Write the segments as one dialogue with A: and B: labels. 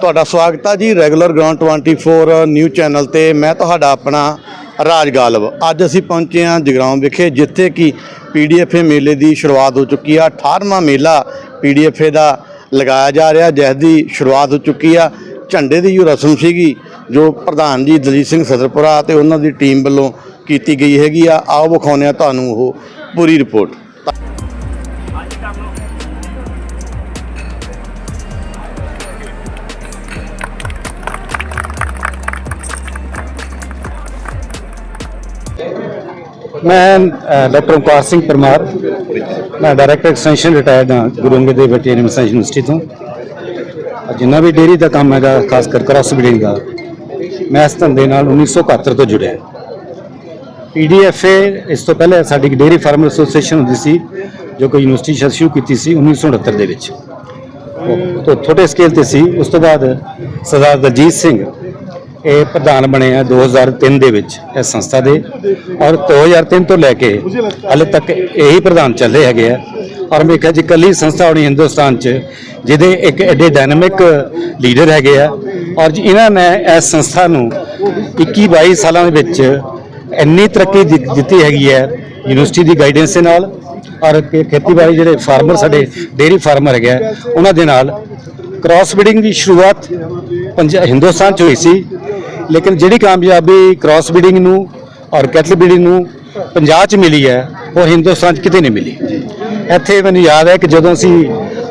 A: ਤੁਹਾਡਾ ਸਵਾਗਤ ਆ ਜੀ ਰੈਗੂਲਰ ਗਰਾਊਂਡ 24 ਨਿਊ ਚੈਨਲ ਤੇ। ਮੈਂ ਤੁਹਾਡਾ ਆਪਣਾ ਰਾਜ ਗਾਲਵ। ਅੱਜ ਅਸੀਂ ਪਹੁੰਚੇ ਹਾਂ ਜਗਰਾਉਂ ਵਿਖੇ, ਜਿੱਥੇ ਕਿ ਪੀਡੀਐਫਏ ਮੇਲੇ ਦੀ ਸ਼ੁਰੂਆਤ ਹੋ ਚੁੱਕੀ ਆ। 18ਵਾਂ ਮੇਲਾ ਪੀਡੀਐਫਏ ਦਾ ਲਗਾਇਆ ਜਾ ਰਿਹਾ, ਜਿਸ ਦੀ ਸ਼ੁਰੂਆਤ ਹੋ ਚੁੱਕੀ ਆ। ਝੰਡੇ ਦੀ ਜੋ ਰਸਮ ਸੀਗੀ, ਜੋ ਪ੍ਰਧਾਨ ਜੀ ਦਲੀਪ ਸਿੰਘ ਸਦਰਪੁਰਾ ਤੇ ਉਹਨਾਂ ਦੀ ਟੀਮ ਵੱਲੋਂ ਕੀਤੀ ਗਈ ਹੈਗੀ ਆ। ਆਓ ਵਿਖਾਉਂਦੇ ਆ ਤੁਹਾਨੂੰ ਉਹ ਪੂਰੀ ਰਿਪੋਰਟ।
B: ਮੈਂ ਡਾਕਟਰ ਓਮਕਾਰ ਸਿੰਘ ਪਰਮਾਰ। ਮੈਂ ਡਾਇਰੈਕਟਰ ਐਕਸਟੈਂਸ਼ਨ ਰਿਟਾਇਰਡ ਹਾਂ, Guru Angad Dev veterinary science university ਤੋਂ। ਜਿੰਨਾ ਵੀ ਡੇਅਰੀ ਦਾ ਕੰਮ ਹੈਗਾ, ਖਾਸ ਕਰ ਕ੍ਰਾਸ ਬਰੀਡਿੰਗ ਦਾ, ਮੈਂ ਇਸ ਧੰਦੇ ਨਾਲ 1971 ਤੋਂ ਜੁੜਿਆ। ਪੀਡੀਐਫਏ ਇਸ ਤੋਂ ਪਹਿਲੇ ਸਾਡੀ ਇੱਕ ਡੇਅਰੀ ਫਾਰਮਰ ਐਸੋਸੀਏਸ਼ਨ ਹੁੰਦੀ ਸੀ, ਜੋ ਕਿ ਯੂਨੀਵਰਸਿਟੀ ਸ਼ੁਰੂ ਕੀਤੀ ਸੀ 1969 ਦੇ ਵਿੱਚ। ਉਹ ਤੋਂ ਛੋਟੇ ਸਕੇਲ ਤੇ ਸੀ। ਉਸ ਤੋਂ ਬਾਅਦ ਸਰਦਾਰ ਦਲਜੀਤ ਸਿੰਘ ਇਹ ਪ੍ਰਧਾਨ ਬਣੇ ਆ 2003 ਦੇ ਵਿੱਚ ਇਸ ਸੰਸਥਾ ਦੇ। ਔਰ 2003 ਤੋਂ ਲੈ ਕੇ ਹਾਲੇ ਤੱਕ ਇਹੀ ਪ੍ਰਧਾਨ ਚੱਲ ਰਹੇ ਹੈਗੇ ਆ। ਔਰ ਮੈਂ ਕਿਹਾ ਜੀ, ਕੱਲੀ ਸੰਸਥਾ ਹੋਣੀ ਹਿੰਦੁਸਤਾਨ 'ਚ, ਜਿਹਦੇ ਇੱਕ ਐਡੇ ਡਾਇਨਾਮਿਕ ਲੀਡਰ ਹੈਗੇ ਆ। ਔਰ ਇਹਨਾਂ ਨੇ ਇਸ ਸੰਸਥਾ ਨੂੰ 21 22 ਸਾਲਾਂ ਦੇ ਵਿੱਚ ਇੰਨੀ ਤਰੱਕੀ ਦਿੱ- ਦਿੱਤੀ ਹੈਗੀ ਹੈ ਯੂਨੀਵਰਸਿਟੀ ਦੀ ਗਾਈਡੈਂਸ ਦੇ ਨਾਲ। ਔਰ ਖੇ- ਖੇਤੀਬਾੜੀ ਜਿਹੜੇ ਫਾਰਮਰ ਸਾਡੇ ਡੇਅਰੀ ਫਾਰਮਰ ਹੈਗੇ ਆ, ਉਹਨਾਂ ਦੇ ਨਾਲ ਕ੍ਰਾਸ ਬਰੀਡਿੰਗ ਦੀ ਸ਼ੁਰੂਆਤ ਪੰਜ- ਹਿੰਦੁਸਤਾਨ 'ਚ ਹੋਈ ਸੀ। ਲੇਕਿਨ ਜਿਹੜੀ ਕਾਮਯਾਬੀ ਕ੍ਰਾਸ ਬਰੀਡਿੰਗ ਨੂੰ ਔਰ ਕੈਟਲ ਬਰੀਡਿੰਗ ਨੂੰ ਪੰਜਾਬ 'ਚ ਮਿਲੀ ਹੈ, ਉਹ ਹਿੰਦੁਸਤਾਨ 'ਚ ਕਿਤੇ ਨਹੀਂ ਮਿਲੀ। ਇੱਥੇ ਮੈਨੂੰ ਯਾਦ ਹੈ ਕਿ ਜਦੋਂ ਅਸੀਂ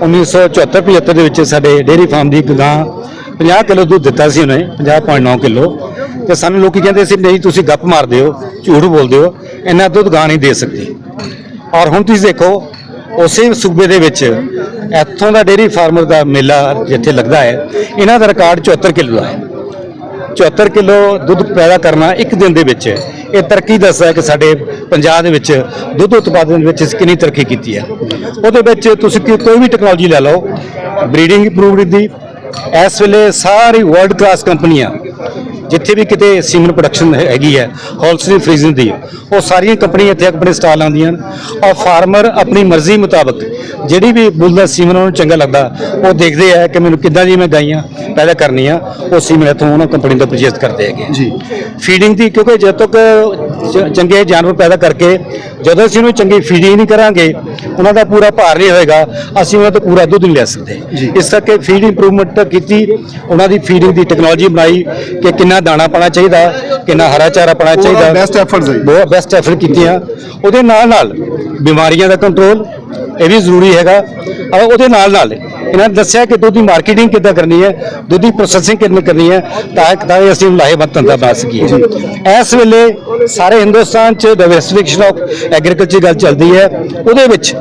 B: 1974 75 ਦੇ ਵਿੱਚ ਸਾਡੇ ਡੇਅਰੀ ਫਾਰਮ ਦੀ ਇੱਕ ਗਾਂ 50 ਕਿਲੋ ਦੁੱਧ ਦਿੱਤਾ ਸੀ ਉਹਨੇ 50.9 ਕਿਲੋ, ਤੇ ਸਾਨੂੰ ਲੋਕੀ ਕਹਿੰਦੇ ਸੀ, ਨਹੀਂ, ਤੁਸੀਂ ਗੱਪ ਮਾਰਦੇ ਹੋ, ਝੂਠ ਬੋਲਦੇ ਹੋ, ਇੰਨਾ ਦੁੱਧ ਗਾਂ ਨਹੀਂ ਦੇ ਸਕਦੀ। ਔਰ ਹੁਣ ਤੁਸੀਂ ਦੇਖੋ, ਉਸੇ ਸੂਬੇ ਦੇ ਵਿੱਚ ਇੱਥੋਂ ਦਾ ਡੇਅਰੀ ਫਾਰਮਰ ਦਾ ਮੇਲਾ ਜਿੱਥੇ ਲੱਗਦਾ ਹੈ, ਇਹਨਾਂ ਦਾ ਰਿਕਾਰਡ 74 ਕਿਲੋ ਦਾ ਹੈ। 74 ਕਿਲੋ ਦੁੱਧ ਪੈਦਾ ਕਰਨਾ ਇੱਕ ਦਿਨ ਦੇ ਵਿੱਚ। ਇਹ ਤਰੱਕੀ ਦੱਸਦਾ ਕਿ ਸਾਡੇ ਪੰਜਾਬ ਦੇ ਵਿੱਚ ਦੁੱਧ ਉਤਪਾਦਨ ਵਿੱਚ ਇਸ ਕਿੰਨੀ ਤਰੱਕੀ ਕੀਤੀ ਹੈ। ਉਹਦੇ ਵਿੱਚ ਤੁਸੀਂ ਕੋਈ ਵੀ ਟੈਕਨੋਲੋਜੀ ਲੈ ਲਓ ਬਰੀਡਿੰਗ ਇੰਪਰੂਵਡ ਦੀ, ਇਸ ਵੇਲੇ ਸਾਰੀ ਵਰਲਡ ਕਲਾਸ ਕੰਪਨੀਆਂ, ਜਿੱਥੇ ਵੀ ਕਿਤੇ ਸੀਮਨ ਪ੍ਰੋਡਕਸ਼ਨ ਹੈਗੀ ਹੈ ਹੋਲਸੇਲ ਫਰੀਜ਼ਿੰਗ ਦੀ, ਉਹ ਸਾਰੀਆਂ ਕੰਪਨੀਆਂ ਇੱਥੇ ਆਪਣੇ ਸਟਾਲ ਆਉਂਦੀਆਂ ਹਨ ਔਰ ਫਾਰਮਰ ਆਪਣੀ ਮਰਜ਼ੀ ਮੁਤਾਬਕ ਜਿਹੜੀ ਵੀ ਬੁੱਲ ਦਾ ਸੀਮਨ ਉਹਨੂੰ ਚੰਗਾ ਲੱਗਦਾ ਉਹ ਦੇਖਦੇ ਆ ਕਿ ਮੈਨੂੰ ਕਿੱਦਾਂ ਦੀ ਮੈਂ ਗਾਈਆਂ ਪੈਦਾ ਕਰਨੀਆਂ ਉਹ ਸੀਮਨ ਇੱਥੋਂ ਉਹਨਾਂ ਕੰਪਨੀ ਤੋਂ ਪਰਚੇਸ ਕਰਦੇ ਹੈਗੇ। ਜੀ। ਫੀਡਿੰਗ ਦੀ ਕਿਉਂਕਿ ਜਦ ਤੱਕ ਚੰਗੇ ਜਾਨਵਰ ਪੈਦਾ ਕਰਕੇ ਜਦੋਂ ਅਸੀਂ ਉਹਨੂੰ ਚੰਗੀ ਫੀਡਿੰਗ ਨਹੀਂ ਕਰਾਂਗੇ ਉਹਨਾਂ ਦਾ ਪੂਰਾ ਭਾਰ ਨਹੀਂ ਹੋਏਗਾ ਅਸੀਂ ਉਹਨਾਂ ਤੋਂ ਪੂਰਾ ਦੁੱਧ ਨਹੀਂ ਲੈ ਸਕਦੇ। ਇਸ ਕਰਕੇ ਫੀਡ ਇੰਪਰੂਵਮੈਂਟ ਕੀਤੀ ਉਹਨਾਂ ਦੀ ਫੀਡਿੰਗ ਦੀ ਟੈਕਨੋਲੋਜੀ ਬਣਾਈ ਕਿ ਕਿੰਨਾ ਦਾਣਾ ਪਾਣਾ ਚਾਹੀਦਾ ਕਿੰਨਾ ਹਰਾ ਚਾਰਾ ਪਾਣਾ ਚਾਹੀਦਾ।
C: ਬੈਸਟ ਐਫਰਟਸ ਹੈ
B: ਬਹੁਤ ਬੈਸਟ ਐਫਰਟ ਕੀਤੀਆਂ। ਉਹਦੇ ਨਾਲ ਨਾਲ ਬਿਮਾਰੀਆਂ ਦਾ ਕੰਟਰੋਲ ਇਹ ਵੀ ਜ਼ਰੂਰੀ ਹੈਗਾ। ਔਰ ਉਹਦੇ ਨਾਲ ਨਾਲ ਇਹਨਾਂ ਨੇ ਦੱਸਿਆ ਕਿ ਦੁੱਧ ਦੀ ਮਾਰਕੀਟਿੰਗ ਕਿੱਦਾਂ ਕਰਨੀ ਹੈ ਦੁੱਧ ਦੀ ਪ੍ਰੋਸੈਸਿੰਗ ਕਿੰਨੀ ਕਰਨੀ ਹੈ ਤਾਂ ਤਾਂ ਕਿ ਅਸੀਂ ਲਾਹੇਵੰਦ ਧੰਦਾ ਬਣਾ ਸਕੀਏ ਇਸ ਵੇਲੇ ਸਾਰੇ ਹਿੰਦੁਸਤਾਨ 'ਚ ਡਾਈਵਰਸਿਫਿਕੇਸ਼ਨ ਆਫ ਐਗਰੀਕਲਚਰ ਗੱਲ ਚੱਲਦੀ ਹੈ। ਉਹਦੇ ਵਿੱਚ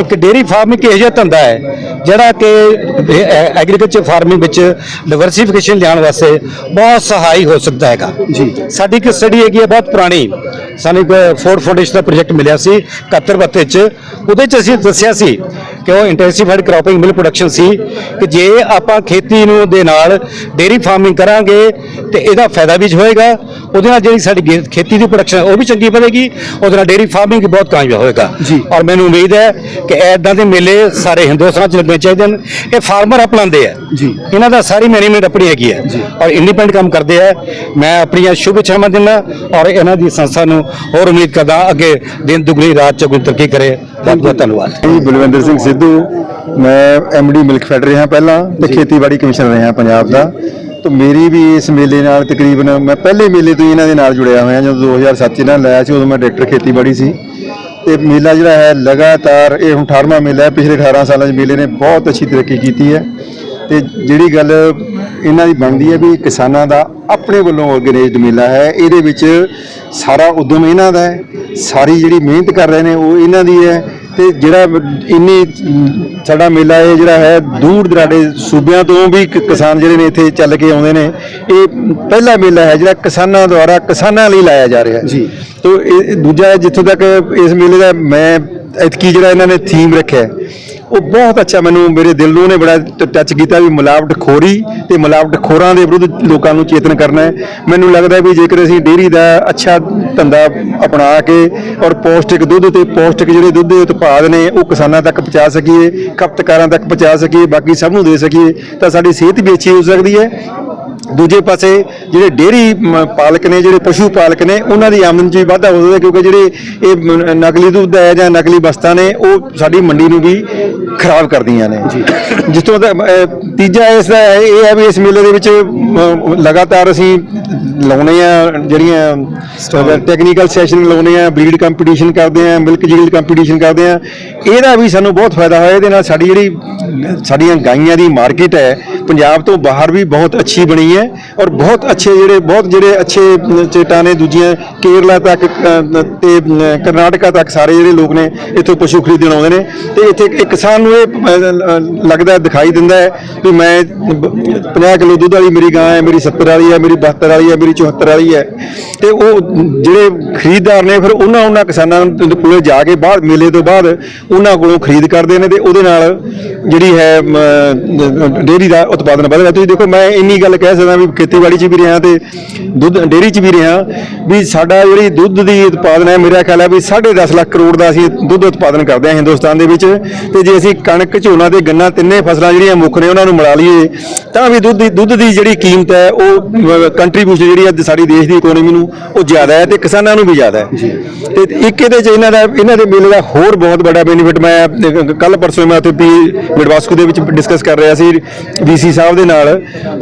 B: ਇੱਕ ਡੇਅਰੀ ਫਾਰਮਿੰਗ ਇਹੋ ਜਿਹਾ ਧੰਦਾ ਹੈ ਜਿਹੜਾ ਕਿ ਐਗਰੀਕਲਚਰ ਫਾਰਮਿੰਗ ਵਿੱਚ ਡਾਈਵਰਸਿਫਿਕੇਸ਼ਨ ਲਿਆਉਣ ਵਾਸਤੇ ਬਹੁਤ ਸਹਾਈ ਹੋ ਸਕਦਾ ਹੈਗਾ। ਜੀ। ਸਾਡੀ ਇੱਕ ਸਟੱਡੀ ਹੈਗੀ ਹੈ ਬਹੁਤ ਪੁਰਾਣੀ। ਸਾਨੂੰ ਇੱਕ ਫੋਰਡ ਫਾਊਂਡੇਸ਼ਨ ਦਾ ਪ੍ਰੋਜੈਕਟ ਮਿਲਿਆ ਸੀ 71 ਬੱਤੇ ਚ। ਉਹਦੇ ਚ ਅਸੀਂ ਦੱਸਿਆ ਸੀ ਕਿ ਉਹ ਇੰਟੈਂਸੀਫਾਈਡ ਕ੍ਰੌਪਿੰਗ ਮਿਲ ਪ੍ਰੋਡਕਸ਼ਨ ਸੀ ਕਿ ਜੇ ਆਪਾਂ ਖੇਤੀ ਨੂੰ ਦੇ ਨਾਲ ਡੇਅਰੀ ਫਾਰਮਿੰਗ ਕਰਾਂਗੇ ਤੇ ਇਹਦਾ ਫਾਇਦਾ ਵੀ ਹੋਏਗਾ ਉਹਦੇ ਨਾਲ ਜਿਹੜੀ ਸਾਡੀ ਗੇ- ਖੇਤੀ ਦੀ ਪ੍ਰੋਡਕਸ਼ਨ ਉਹ ਵੀ ਚੰਗੀ ਵਧੇਗੀ ਉਹਦੇ ਨਾਲ ਡੇਅਰੀ ਫਾਰਮਿੰਗ ਵੀ ਬਹੁਤ ਕਾਮਯਾਬ ਹੋਏਗਾ। ਔਰ ਮੈਨੂੰ ਉਮੀਦ ਹੈ ਕਿ ਐਦਾਂ ਦੇ ਮੇਲੇ ਸਾਰੇ ਹਿੰਦੁਸਤਾਨ ਚ ਲੱਗਣੇ ਚਾਹੀਦੇ ਹਨ। ਇਹ ਫਾਰਮਰ ਅਪਣਾਉਂਦੇ ਆ।
C: ਜੀ।
B: ਇਹਨਾਂ ਦਾ ਸਾਰੀ ਮੈਨੇਜਮੈਂਟ ਆਪਣੀ ਹੈਗੀ ਹੈ ਔਰ ਇੰਡੀਪੈਂਡੈਂਟ ਕੰਮ ਕਰਦੇ ਆ। ਮੈਂ ਆਪਣੀਆਂ ਸ਼ੁਭ ਇੱਛਾਵਾਂ ਦਿੰਦਾ ਔਰ ਇਹਨਾਂ ਦੀ ਸੰਸਥਾ ਨੂੰ ਹੋਰ ਉਮੀਦ ਕਰਦਾ ਅੱਗੇ ਦਿਨ ਦੁਗਣੀ ਰਾਤ ਚੌਗੁਣੀ ਤਰੱਕੀ ਕਰੇ। ਬਹੁਤ ਬਹੁਤ ਧੰਨਵਾਦ।
C: ਜੀ ਬਲਵਿੰਦਰ ਸਿੰਘ ਸਿੱਧੂ ਮੈਂ ਐਮਡੀ ਮਿਲਕ ਫੈਡ ਰਿਹਾ ਪਹਿਲਾਂ ਤੇ ਖੇਤੀਬਾੜੀ ਕਮਿਸ਼ਨਰ ਰਿਹਾ ਪੰਜਾਬ ਦਾ। ਤਾਂ ਮੇਰੀ ਵੀ ਇਸ ਮੇਲੇ ਨਾਲ ਤਕਰੀਬਨ ਮੈਂ ਪਹਿਲੇ ਮੇਲੇ ਤੋਂ ਹੀ ਇਹਨਾਂ ਦੇ ਨਾਲ ਜੁੜਿਆ ਹੋਇਆ। ਜਦੋਂ 2007 ਚ ਇਹਨਾਂ ਲਾਇਆ ਸੀ ਉਦੋਂ ਮੈਂ ਡਾਇਰੈਕਟਰ ਖੇਤੀਬਾੜੀ ਸੀ। ਤੇ ਮੇਲਾ ਜਿਹੜਾ ਹੈ ਲਗਾਤਾਰ ਇਹ ਹੁਣ 18ਵਾਂ ਮੇਲਾ ਹੈ। ਪਿਛਲੇ 18 ਸਾਲਾਂ 'ਚ ਮੇਲੇ ਨੇ ਬਹੁਤ ਅੱਛੀ ਤਰੱਕੀ ਕੀਤੀ ਹੈ। ਤੇ ਜਿਹੜੀ ਗੱਲ ਇਹਨਾਂ ਦੀ ਬਣਦੀ ਹੈ ਵੀ ਕਿਸਾਨਾਂ ਦਾ ਆਪਣੇ ਵੱਲੋਂ ਆਰਗੇਨਾਈਜ਼ਡ ਮੇਲਾ ਹੈ ਇਹਦੇ ਵਿੱਚ ਸਾਰਾ ਉਦਮ ਇਹਨਾਂ ਦਾ ਹੈ। ਸਾਰੀ ਜਿਹੜੀ ਮਿਹਨਤ ਕਰ ਰਹੇ ਨੇ ਉਹ ਇਹਨਾਂ ਦੀ ਹੈ। ਤੇ ਜਿਹੜਾ ਇੰਨੀ ਸਾਡਾ ਮੇਲਾ ਇਹ ਜਿਹੜਾ ਹੈ ਦੂਰ ਦਰਾਡੇ ਸੂਬਿਆਂ ਤੋਂ ਵੀ ਕਿਸਾਨ ਜਿਹੜੇ ਨੇ ਇੱਥੇ ਚੱਲ ਕੇ ਆਉਂਦੇ ਨੇ ਇਹ ਪਹਿਲਾ ਮੇਲਾ ਹੈ ਜਿਹੜਾ ਕਿਸਾਨਾਂ ਦੁਆਰਾ ਕਿਸਾਨਾਂ ਲਈ ਲਾਇਆ ਜਾ ਰਿਹਾ ਹੈ
D: ਜੀ।
C: ਤੋ ਇਹ ਦੂਜਾ ਜਿੱਥੋਂ ਤੱਕ ਇਸ ਮੇਲੇ ਦਾ ਮੈਂ ਇਤਕੀ ਜਿਹੜਾ ਇਹਨਾਂ ਨੇ ਥੀਮ ਰੱਖਿਆ ਉਹ ਬਹੁਤ ਅੱਛਾ ਮੈਨੂੰ ਮੇਰੇ ਦਿਲ ਨੂੰ ਨੇ ਬੜਾ ਟੱਚ ਕੀਤਾ ਵੀ ਮਿਲਾਵਟ ਖੋਰੀ ਤੇ ਮਿਲਾਵਟ ਖੋਰਾਂ ਦੇ ਵਿਰੁੱਧ ਲੋਕਾਂ ਨੂੰ ਚੇਤਨ ਕਰਨਾ ਹੈ। ਮੈਨੂੰ ਲੱਗਦਾ ਵੀ ਜੇਕਰ ਅਸੀਂ ਡੇਅਰੀ ਦਾ ਅੱਛਾ ਧੰਦਾ ਅਪਣਾ ਕੇ ਔਰ ਪੌਸ਼ਟਿਕ ਦੁੱਧ ਤੇ ਪੌਸ਼ਟਿਕ ਜਿਹੜੇ ਦੁੱਧ ਦੇ ਉਤਪਾਦ ਨੇ, ਉਹ ਕਿਸਾਨਾਂ ਤੱਕ ਪਹੁੰਚਾ ਸਕੀਏ, ਖਪਤਕਾਰਾਂ ਤੱਕ ਪਹੁੰਚਾ ਸਕੀਏ, ਬਾਕੀ ਸਭ ਨੂੰ ਦੇ ਸਕੀਏ, ਤਾਂ ਸਾਡੀ ਸਿਹਤ ਵੀ ਅੱਛੀ ਹੋ ਸਕਦੀ ਹੈ। ਦੂਜੇ ਪਾਸੇ ਜਿਹੜੇ ਡੇਅਰੀ ਪਾਲਕ ਨੇ, ਜਿਹੜੇ ਪਸ਼ੂ ਪਾਲਕ ਨੇ, ਉਹਨਾਂ ਦੀ ਆਮਦਨ 'ਚ ਵੀ ਵਾਧਾ ਹੋ ਸਕਦਾ ਕਿਉਂਕਿ ਜਿਹੜੇ ਇਹ ਨਕਲੀ ਦੁੱਧ ਹੈ ਜਾਂ ਨਕਲੀ ਵਸਤਾਂ ਨੇ, ਉਹ ਸਾਡੀ ਮੰਡੀ ਨੂੰ ਵੀ ਖਰਾਬ ਕਰਦੀਆਂ ਨੇ। ਜਿੱਥੋਂ ਤੱਕ ਅ, ਤੀਜਾ ਇਸ ਦਾ ਇਹ ਹੈ ਵੀ ਇਸ ਮੇਲੇ ਦੇ ਵਿੱਚ ਲਗਾਤਾਰ ਅਸੀਂ ਲਾਉਣੇ ਆ ਜਿਹੜੀਆਂ ਟੈਕਨੀਕਲ ਸੈਸ਼ਨ ਲਾਉਣੇ ਆ ਬਰੀਡ ਕੰਪੀਟੀਸ਼ਨ ਕਰਦੇ ਆ ਮਿਲਕ ਜੀਲਡ ਕੰਪੀਟੀਸ਼ਨ ਕਰਦੇ ਆ। ਇਹਦਾ ਵੀ ਸਾਨੂੰ ਬਹੁਤ ਫਾਇਦਾ ਹੋਇਆ ਇਹਦੇ ਨਾਲ ਸਾਡੀ ਜਿਹੜੀ ਸਾਡੀਆਂ ਗਾਈਆਂ ਦੀ ਮਾਰਕੀਟ ਹੈ ਪੰਜਾਬ ਤੋਂ ਬਾਹਰ ਵੀ ਬਹੁਤ ਅੱਛੀ ਬਣੀ ਹੈ ਔਰ ਬਹੁਤ ਅੱਛੇ ਜਿਹੜੇ ਬਹੁਤ ਜਿਹੜੇ ਅੱਛੇ ਸਟੇਟਾਂ ਨੇ ਦੂਜੀਆਂ ਕੇਰਲਾ ਤੱਕ ਤੇ ਕਰਨਾਟਕਾ ਤੱਕ ਸਾਰੇ ਜਿਹੜੇ ਲੋਕ ਨੇ ਇੱਥੋਂ ਪਸ਼ੂ ਖਰੀਦਣ ਆਉਂਦੇ ਨੇ। ਤੇ ਇੱਥੇ ਕਿਸਾਨ ਨੂੰ ਇਹ ਲੱਗਦਾ ਦਿਖਾਈ ਦਿੰਦਾ ਹੈ ਵੀ ਮੈਂ 50 ਕਿਲੋ ਦੁੱਧ ਵਾਲੀ ਮੇਰੀ ਗਾਂ ਹੈ, ਮੇਰੀ 70 ਵਾਲੀ ਹੈ, ਮੇਰੀ 72 ਵਾਲੀ ਹੈ, ਮੇਰੀ 74 ਵਾਲੀ ਹੈ। ਤੇ ਉਹ ਜਿਹੜੇ ਖਰੀਦਦਾਰ ਨੇ, ਫਿਰ ਉਹਨਾਂ ਉਹਨਾਂ ਕਿਸਾਨਾਂ ਦੇ ਕੋਲੇ ਜਾ ਕੇ ਬਾਅਦ ਮੇਲੇ ਤੋਂ ਬਾਅਦ ਉਹਨਾਂ ਕੋਲੋਂ ਖਰੀਦ ਕਰਦੇ ਨੇ ਤੇ ਉਹਦੇ ਨਾਲ ਜਿਹੜੀ ਹੈ ਡੇਅਰੀ ਦਾ ਉਤਪਾਦਨ ਵਧਦਾ ਤੁਸੀਂ ਦੇਖੋ, ਮੈਂ ਇੰਨੀ ਗੱਲ ਕਹਿ ਸਕਦਾ ਵੀ ਖੇਤੀਬਾੜੀ 'ਚ ਵੀ ਰਿਹਾ ਤੇ ਦੁੱਧ, ਡੇਅਰੀ 'ਚ ਵੀ ਰਿਹਾ ਵੀ ਸਾਡਾ ਜਿਹੜੀ ਦੁੱਧ ਦੀ ਉਤਪਾਦਨ ਹੈ, ਮੇਰਾ ਖਿਆਲ ਹੈ ਵੀ 10.5 ਲੱਖ ਕਰੋੜ ਦਾ ਅਸੀਂ ਦੁੱਧ ਉਤਪਾਦਨ ਕਰਦੇ ਹਾਂ ਹਿੰਦੁਸਤਾਨ ਦੇ ਵਿੱਚ ਤੇ ਜੇ ਅਸੀਂ ਕਣਕ ਝੋਨਾ ਤੇ ਗੰਨਾ ਤਿੰਨੇ ਫਸਲਾਂ ਜਿਹੜੀਆਂ ਮੁੱਖ ਨੇ ਉਹਨਾਂ ਨੂੰ ਮਿਲਾ ਲਈਏ। ਤਾਂ ਵੀ ਦੁੱਧ ਦੀ ਦੁੱਧ ਦੀ ਜਿਹੜੀ ਕੀਮਤ ਹੈ ਉਹ ਕੰਟਰੀਬਿਊਸ਼ਨ ਜਿਹੜੀ ਹੈ ਸਾਡੀ ਦੇਸ਼ ਦੀ ਇਕਨੋਮੀ ਨੂੰ ਉਹ ਜ਼ਿਆਦਾ ਹੈ ਤੇ ਕਿਸਾਨਾਂ ਨੂੰ ਵੀ ਜ਼ਿਆਦਾ ਹੈ। ਤੇ ਇੱਕ ਇਹਦੇ ਚ ਇਹਨਾਂ ਦਾ ਇਹਨਾਂ ਦੇ ਮੇਲੇ ਦਾ ਹੋਰ ਬਹੁਤ ਵੱਡਾ ਬੈਨੀਫਿਟ ਮੈਂ ਕੱਲ ਪਰਸੋਂ ਮੈਂ ਉੱਥੇ ਪੀ ਮਿਡਵਾਸਕੋ ਦੇ ਵਿੱਚ ਡਿਸਕਸ ਕਰ ਰਿਹਾ ਸੀ ਵੀਸੀ ਸਾਹਿਬ ਦੇ ਨਾਲ।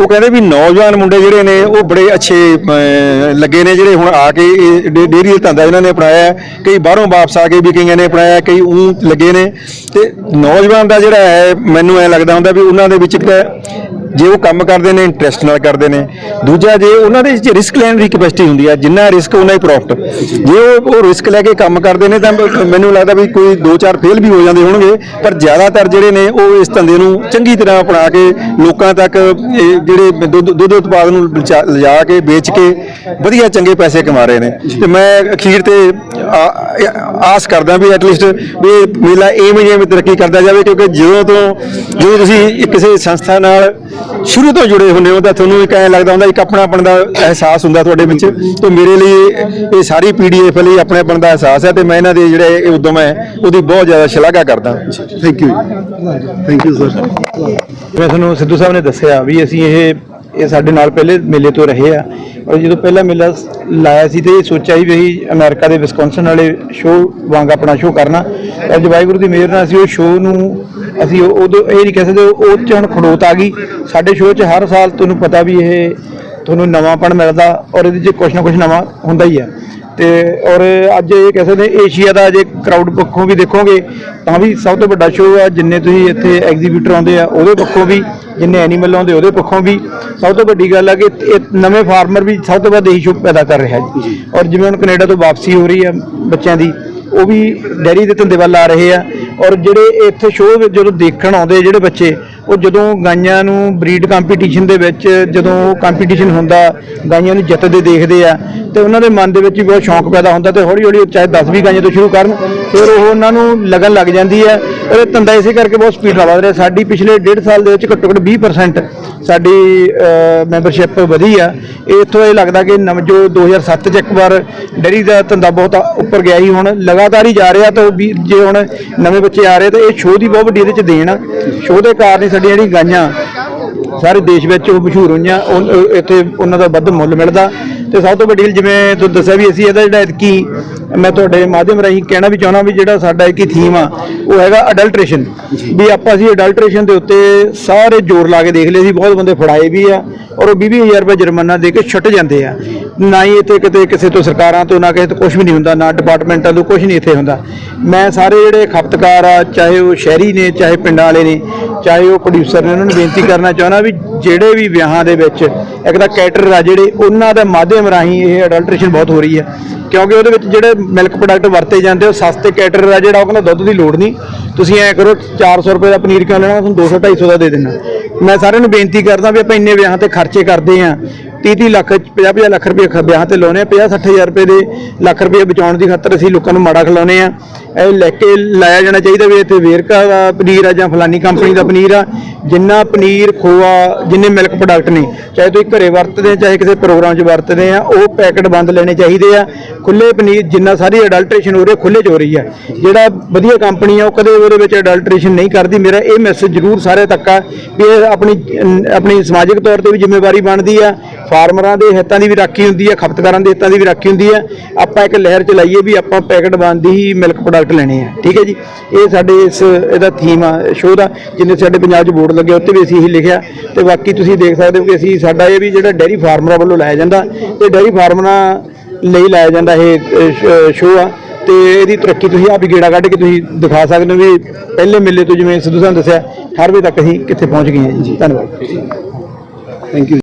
C: ਉਹ ਕਹਿੰਦੇ ਵੀ ਨੌਜਵਾਨ ਮੁੰਡੇ ਜਿਹੜੇ ਨੇ ਉਹ ਬੜੇ ਅੱਛੇ ਲੱਗੇ ਨੇ ਜਿਹੜੇ ਹੁਣ ਆ ਕੇ ਇਹ ਡੇ- ਡੇਅਰੀ ਦਾ ਧੰਦਾ ਇਹਨਾਂ ਨੇ ਅਪਣਾਇਆ। ਕਈ ਬਾਹਰੋਂ ਵਾਪਸ ਆ ਕੇ ਵੀ ਕਈਆਂ ਨੇ ਅਪਣਾਇਆ ਕਈ ਉਹ ਲੱਗੇ ਨੇ। ਤੇ ਨੌਜਵਾਨ ਦਾ ਜਿਹੜਾ ਹੈ ਮੈਨੂੰ ਐ ਲੱਗਦਾ ਹੁੰਦਾ ਵੀ ਉਹਨਾਂ ਦੇ ਵਿੱਚ ਇੱਕ ਜੇ ਉਹ ਕੰਮ ਕਰਦੇ ਨੇ ਇੰਟਰਸਟ ਨਾਲ ਕਰਦੇ ਨੇ। ਦੂਜਾ, ਜੇ ਉਹਨਾਂ ਦੇ ਵਿੱਚ ਰਿਸਕ ਲੈਣ ਦੀ ਕੈਪੈਸਿਟੀ ਹੁੰਦੀ ਹੈ ਜਿੰਨਾ ਰਿਸਕ ਉਹਨਾਂ ਹੀ ਪ੍ਰੋਫਿਟ ਜੇ ਉਹ ਉਹ ਰਿਸਕ ਲੈ ਕੇ ਕੰਮ ਕਰਦੇ ਨੇ, ਤਾਂ ਮ- ਮੈਨੂੰ ਲੱਗਦਾ ਵੀ ਕੋਈ ਦੋ ਚਾਰ ਫੇਲ ਵੀ ਹੋ ਜਾਂਦੇ ਹੋਣਗੇ। ਪਰ ਜ਼ਿਆਦਾਤਰ ਜਿਹੜੇ ਨੇ, ਉਹ ਇਸ ਧੰਦੇ ਨੂੰ ਚੰਗੀ ਤਰ੍ਹਾਂ ਅਪਣਾ ਕੇ ਲੋਕਾਂ ਤੱਕ, ਇਹ ਜਿਹੜੇ ਦੁੱਧ ਦੁੱਧ ਉਤਪਾਦ ਨੂੰ ਲਿਜਾ- ਲਿਜਾ ਕੇ, ਵੇਚ ਕੇ ਵਧੀਆ ਚੰਗੇ ਪੈਸੇ ਕਮਾ ਰਹੇ ਨੇ। ਤੇ ਮੈਂ ਅਖੀਰ ਤੇ ਆਸ ਕਰਦਾ ਵੀ ਐਟਲੀਸਟ ਵੀ ਮੇਲਾ ਇਵੇਂ ਜਿਵੇਂ ਤਰੱਕੀ ਕਰਦਾ ਜਾਵੇ, ਕਿਉਂਕਿ ਜਦੋਂ ਤੋਂ, ਜਦੋਂ ਤੁਸੀਂ ਕਿਸੇ ਸੰਸਥਾ ਨਾਲ ਸ਼ੁਰੂ ਤੋਂ ਜੁੜੇ ਹੁੰਦੇ ਹੋ ਤਾਂ ਤੁਹਾਨੂੰ ਇੱਕ ਐਂ ਲੱਗਦਾ ਹੁੰਦਾ ਇੱਕ ਆਪਣਾਪਣ ਦਾ ਅਹਿਸਾਸ ਹੁੰਦਾ ਤੁਹਾਡੇ ਵਿੱਚ। ਤੇ ਮੇਰੇ ਲਈ ਇਹ- ਸਾਰੀ ਪੀਡੀਐਫ ਲਈ ਆਪਣੇਪਣ ਦਾ ਅਹਿਸਾਸ ਹੈ ਤੇ ਮੈਂ ਇਹਨਾਂ ਦੇ ਜਿਹੜੇ ਇਹ ਉਦਮ ਹੈ ਉਹਦੀ ਬਹੁਤ ਜ਼ਿਆਦਾ ਸ਼ਲਾਘਾ ਕਰਦਾ। Thank you thank you sir
D: ਜਿਵੇਂ ਤੁਹਾਨੂੰ ਸਿੱਧੂ ਸਾਹਿਬ ਨੇ ਦੱਸਿਆ ਵੀ ਅਸੀਂ ਇਹ ਇਹ ਸਾਡੇ ਨਾਲ ਪਹਿਲੇ ਮੇਲੇ ਤੋਂ ਰਹੇ ਆ। ਔਰ ਜਦੋਂ ਪਹਿਲਾ ਮੇਲਾ ਲਾਇਆ ਸੀ ਤੇ ਇਹ ਸੋਚਿਆ ਸੀ ਵੀ ਅਸੀਂ ਅਮਰੀਕਾ ਦੇ ਵਿਸਕੌਨਸਨ ਵਾਲੇ ਸ਼ੋਅ ਵਾਂਗ ਆਪਣਾ ਸ਼ੋਅ ਕਰਨਾ। ਅੱਜ ਵਾਹਿਗੁਰੂ ਦੀ ਮਿਹਰ ਨਾਲ ਅਸੀਂ ਉਹ ਸ਼ੋਅ ਨੂੰ ਅਸੀਂ ਉਦੋਂ ਇਹ ਨਹੀਂ ਕਹਿ ਸਕਦੇ, ਉਹ 'ਚ ਹੁਣ ਖੜੋਤ ਆ ਗਈ। ਸਾਡੇ ਸ਼ੋਅ 'ਚ ਹਰ ਸਾਲ ਤੁਹਾਨੂੰ ਪਤਾ ਵੀ ਇਹ ਤੁਹਾਨੂੰ ਨਵਾਂਪਣ ਮਿਲਦਾ ਔਰ ਇਹਦੇ 'ਚ ਕੁਛ ਨਾ ਕੁਛ ਨਵਾਂ ਹੁੰਦਾ ਹੀ ਆ। ਤੇ ਔਰ ਅੱਜ ਇਹ ਕਹਿ ਸਕਦੇ ਏਸ਼ੀਆ ਦਾ ਜੇ ਕਰਾਊਡ ਪੱਖੋਂ ਵੀ ਦੇਖੋਗੇ ਤਾਂ ਵੀ ਸਭ ਤੋਂ ਵੱਡਾ ਸ਼ੋਅ ਆ ਜਿੰਨੇ ਤੁਸੀਂ ਇੱਥੇ ਐਗਜ਼ੀਬਿਟਰ ਆਉਂਦੇ ਆ ਉਹਦੇ ਪੱਖੋਂ ਵੀ ਜਿੰਨੇ ਐਨੀਮਲ ਆਉਂਦੇ ਉਹਦੇ ਪੱਖੋਂ ਵੀ। ਸਭ ਤੋਂ ਵੱਡੀ ਗੱਲ ਆ ਕਿ ਇਹ ਨਵੇਂ ਫਾਰਮਰ ਵੀ ਸਭ ਤੋਂ ਵੱਧ ਇਹੀ ਸ਼ੋਅ ਪੈਦਾ ਕਰ ਰਿਹਾ ਜੀ। ਔਰ ਜਿਵੇਂ ਹੁਣ ਕੈਨੇਡਾ ਤੋਂ ਵਾਪਸੀ ਹੋ ਰਹੀ ਆ ਬੱਚਿਆਂ ਦੀ ਉਹ ਵੀ ਡੈਰੀ ਦੇ ਧੰਦੇ ਵੱਲ ਆ ਰਹੇ ਆ। ਔਰ ਜਿਹੜੇ ਇੱਥੇ ਸ਼ੋਅ ਜਦੋਂ ਦੇਖਣ ਆਉਂਦੇ ਜਿਹੜੇ ਬੱਚੇ, ਉਹ ਜਦੋਂ ਗਾਈਆਂ ਨੂੰ ਬਰੀਡ ਕੰਪੀਟੀਸ਼ਨ ਦੇ ਵਿੱਚ ਜਦੋਂ ਕੰਪੀਟੀਸ਼ਨ ਹੁੰਦਾ, ਗਾਈਆਂ ਨੂੰ ਜਿੱਤਦੇ ਦੇਖਦੇ ਆ, ਤੇ ਉਹਨਾਂ ਦੇ ਮਨ ਦੇ ਵਿੱਚ ਵੀ ਬਹੁਤ ਸ਼ੌਂਕ ਪੈਦਾ ਹੁੰਦਾ ਤੇ ਹੌਲੀ ਹੌਲੀ ਚਾਹੇ 10 ਵੀ ਗਾਈਆਂ ਤੋਂ ਸ਼ੁਰੂ ਕਰਨ, ਫਿਰ ਉਹ ਉਹਨਾਂ ਨੂੰ ਲੱਗਣ ਲੱਗ ਜਾਂਦੀ ਹੈ ਔਰ ਇਹ ਧੰਦਾ ਇਸੇ ਕਰਕੇ ਬਹੁਤ ਸਪੀਡ ਨਾਲ ਵਧ ਰਿਹਾ। ਸਾਡੀ ਪਿਛਲੇ ਡੇਢ ਸਾਲ ਦੇ ਵਿੱਚ ਘੱਟੋ ਘੱਟ 20% ਸਾਡੀ ਮੈਂਬਰਸ਼ਿਪ ਵਧੀ ਆ। ਇਹ ਇੱਥੋਂ ਇਹ ਲੱਗਦਾ ਕਿ ਨਵ, ਜੋ 2007 ਚ ਇੱਕ ਵਾਰ ਡੈਰੀ ਦਾ ਧੰਦਾ ਬਹੁਤ ਉੱਪਰ ਗਿਆ ਹੀ ਹੁਣ ਲਗਾਤਾਰ ਹੀ ਜਾ ਰਿਹਾ ਤਾਂ ਉਹ ਵੀ, ਜੇ ਹੁਣ ਨਵੇਂ ਬੱਚੇ ਆ ਰਹੇ ਤੇ ਇਹ ਸ਼ੋਅ ਦੀ ਬਹੁਤ ਵੱਡੀ ਇਹਦੇ ਚ ਦੇਣ ਆ। ਸ਼ੋਅ ਦੇ ਕਾਰਨ ਹੀ ਸਾਡੀਆਂ ਜਿਹੜੀਆਂ ਗਾਈਆਂ ਸਾਰੇ ਦੇਸ਼ ਵਿੱਚ ਉਹ ਮਸ਼ਹੂਰ ਹੋਈਆਂ ਉਹ- ਇੱਥੇ ਉਹਨਾਂ ਦਾ ਵੱਧ ਮੁੱਲ ਮਿਲਦਾ। ਤੇ ਸਭ ਤੋਂ ਵੱਡੀ ਗੱਲ ਜਿਵੇਂ ਤੁਹਾਨੂੰ ਦੱਸਿਆ ਵੀ ਅਸੀਂ ਇਹਦਾ ਜਿਹੜਾ ਕੀ ਮੈਂ ਤੁਹਾਡੇ ਮਾਧਿਅਮ ਰਾਹੀਂ ਕਹਿਣਾ ਵੀ ਚਾਹੁੰਦਾ ਵੀ ਜਿਹੜਾ ਸਾਡਾ ਇੱਕ ਥੀਮ ਆ ਉਹ ਹੈਗਾ ਅਡਲਟ੍ਰੇਸ਼ਨ ਵੀ ਆਪਾਂ ਅਸੀਂ ਅਡਲਟ੍ਰੇਸ਼ਨ ਦੇ ਉੱਤੇ ਸਾਰੇ ਜ਼ੋਰ ਲਾ ਕੇ ਦੇਖ ਲਏ ਸੀ ਬਹੁਤ ਬੰਦੇ ਫੜਾਏ ਵੀ ਆ ਔਰ ਉਹ 20000 ਰੁਪਏ ਜੁਰਮਾਨਾ ਦੇ ਕੇ ਛੁੱਟ ਜਾਂਦੇ ਆ। ਨਾ ਹੀ ਇੱਥੇ ਕਿਤੇ ਕਿਸੇ ਤੋਂ ਸਰਕਾਰਾਂ ਤੋਂ ਨਾ ਕਿਸੇ ਤੋਂ ਕੁਝ ਵੀ ਨਹੀਂ ਹੁੰਦਾ ਨਾ ਡਿਪਾਰਟਮੈਂਟਾਂ ਤੋਂ ਕੁਝ ਨਹੀਂ ਇੱਥੇ ਹੁੰਦਾ। ਮੈਂ ਸਾਰੇ ਜਿਹੜੇ ਖਪਤਕਾਰ ਆ ਚਾਹੇ ਉਹ ਸ਼ਹਿਰੀ ਨੇ ਚਾਹੇ ਪਿੰਡਾਂ ਵਾਲੇ ਨੇ ਚਾਹੇ ਉਹ ਪ੍ਰੋਡਿਊਸਰ ਨੇ ਉਹਨਾਂ ਨੂੰ ਬੇਨਤੀ ਕਰਨਾ ਚਾਹੁੰਦਾ ਵੀ ਜਿਹੜੇ ਵੀ ਵਿਆਹਾਂ ਦੇ ਵਿੱਚ ਇੱਕ ਤਾਂ ਕੈਟਰ ਆ ਜਿਹੜੇ, ਉਹਨਾਂ ਦੇ ਮਾਧਿਅਮ ਰਾਹੀਂ ਇਹ ਅਡਲਟ੍ਰੇਸ਼ਨ ਬਹੁਤ ਹੋ ਰਹੀ ਹੈ। ਕਿਉਂਕਿ ਉਹਦੇ ਵਿੱਚ ਜਿਹੜੇ ਮਿਲਕ ਪ੍ਰੋਡਕਟ ਵਰਤੇ ਜਾਂਦੇ ਉਹ ਸਸਤੇ ਕੈਟਰ ਆ ਜਿਹੜਾ, ਉਹ ਕਹਿੰਦਾ ਦੁੱਧ ਦੀ ਲੋੜ ਨਹੀਂ। ਤੁਸੀਂ ਐਂ ਕਰੋ 400 ਰੁਪਏ ਦਾ ਪਨੀਰ ਕਿਉਂ ਲੈਣਾ? ਤੁਹਾਨੂੰ 200 250 ਦਾ ਦੇ ਦੇਣਾ ਮੈਂ ਸਾਰਿਆਂ ਨੂੰ ਬੇਨਤੀ ਕਰਦਾ ਵੀ ਆਪਾਂ ਇੰਨੇ ਵਿਆਹਾਂ ਤੇ ਖਰਚੇ ਕਰਦੇ ਆ 30 30 ਲੱਖ 50 50 ਲੱਖ ਰੁਪਏ ਖ- ਵਿਆਹਾਂ ਤੇ ਲਾਉਨੇ ਆ 50 60 ਹਜ਼ਾਰ ਰੁਪਏ ਦੇ ਲੱਖ ਰੁਪਏ ਬਚਾਉਣ ਦੀ ਖਾਤਰ ਅਸੀਂ ਲੋਕਾਂ ਨੂੰ ਮਾੜਾ ਖਿਲਾਉਨੇ ਆ ਇਹ ਲੈ ਕੇ ਲਾਇਆ ਜਾਣਾ ਚਾਹੀਦਾ ਵੀ ਇੱਥੇ ਵੇਰਕਾ ਦਾ ਪਨੀਰ ਆ ਜਾਂ ਫਲਾਨੀ ਕੰਪਨੀ ਦਾ ਪਨੀਰ ਆ। ਜਿੰਨਾ ਪਨੀਰ, ਖੋਆ ਜਿੰਨੇ ਮਿਲਕ ਪ੍ਰੋਡਕਟ ਨੇ, ਚਾਹੇ ਤੁਸੀਂ ਘਰੇ ਵਰਤਦੇ ਚਾਹੇ ਕਿਸੇ ਪ੍ਰੋਗਰਾਮ 'ਚ ਵਰਤਦੇ ਆ, ਉਹ ਪੈਕਟ ਬੰਦ ਲੈਣੇ ਚਾਹੀਦੇ ਆ। ਖੁੱਲੇ ਪਨੀਰ, ਜਿੰਨਾ ਸਾਰੀ ਅਡਲਟ੍ਰੇਸ਼ਨ ਹੋ ਰਹੀ ਹੈ ਖੁੱਲੇ 'ਚ ਹੋ ਰਹੀ ਆ ਜਿਹੜਾ ਵਧੀਆ ਕੰਪਨੀ ਆ, ਉਹ ਕਦੇ ਉਹਦੇ ਵਿੱਚ ਅਡਲਟ੍ਰੇਸ਼ਨ ਨਹੀਂ ਕਰਦੀ। ਮੇਰਾ ਇਹ ਮੈਸੇਜ ਜ਼ਰੂਰ ਸਾਰੇ ਤੱਕ ਆ ਵੀ ਇਹ ਆਪਣੀ ਆਪਣੀ ਸਮਾਜਿਕ ਤੌਰ ਤੇ ਵੀ ਜ਼ਿੰਮੇਵਾਰੀ ਬਣਦੀ ਆ। ਫਾਰਮਰਾਂ ਦੇ ਹਿੱਤਾਂ ਦੀ ਵੀ ਰਾਖੀ ਹੁੰਦੀ ਆ, ਖਪਤਕਾਰਾਂ ਦੇ ਹਿੱਤਾਂ ਦੀ ਵੀ ਰਾਖੀ ਹੁੰਦੀ ਆ। ਆਪਾਂ ਇੱਕ ਲਹਿਰ ਚਲਾਈਏ ਵੀ ਆਪਾਂ ਪੈਕਟ ਬੰਦ ਹੀ ਮਿਲਕ ਪ੍ਰੋਡਕਟ ਲੈਣੇ ਆ। ਠੀਕ ਹੈ ਜੀ? ਇਹ ਸਾਡੇ ਇਸ, ਇਹਦਾ ਥੀਮ ਆ ਸ਼ੋਅ ਦਾ, ਜਿੰਨੇ ਸਾਡੇ ਪੰਜਾਬ 'ਚ ਬੋਰਡ ਲੱਗੇ ਉੱਤੇ ਵੀ ਅਸੀਂ ਇਹੀ ਲਿਖਿਆ ਤੇ ਬਾਕੀ ਤੁਸੀਂ ਦੇਖ ਸਕਦੇ ਹੋ ਕਿ ਅਸੀਂ ਸਾਡਾ ਇਹ ਵੀ ਜਿਹੜਾ ਡੈਰੀ ਫਾਰਮਰਾਂ ਵੱਲੋਂ ਲਾਇਆ ਜਾਂਦਾ, ਇਹ ਡੈਰੀ ਫਾਰਮਰਾਂ ਲਈ ਲਾਇਆ ਜਾਂਦਾ ਇਹ ਸ਼ੋਅ ਆ। ਤੇ ਇਹਦੀ ਤਰੱਕੀ ਤੁਸੀਂ ਆਪ ਹੀ ਗੇੜਾ ਕੱਢ ਕੇ ਤੁਸੀਂ ਦਿਖਾ ਸਕਦੇ ਹੋ ਵੀ ਪਹਿਲੇ ਮੇਲੇ ਤੋਂ ਜਿਵੇਂ ਸਿੱਧੂ ਸਾਹਿਬ ਦੱਸਿਆ, ਹਰ 18ਵੇਂ ਤੱਕ ਅਸੀਂ ਕਿੱਥੇ ਪਹੁੰਚ ਗਏ ਹਾਂ। ਜੀ, ਧੰਨਵਾਦ।
C: Thank you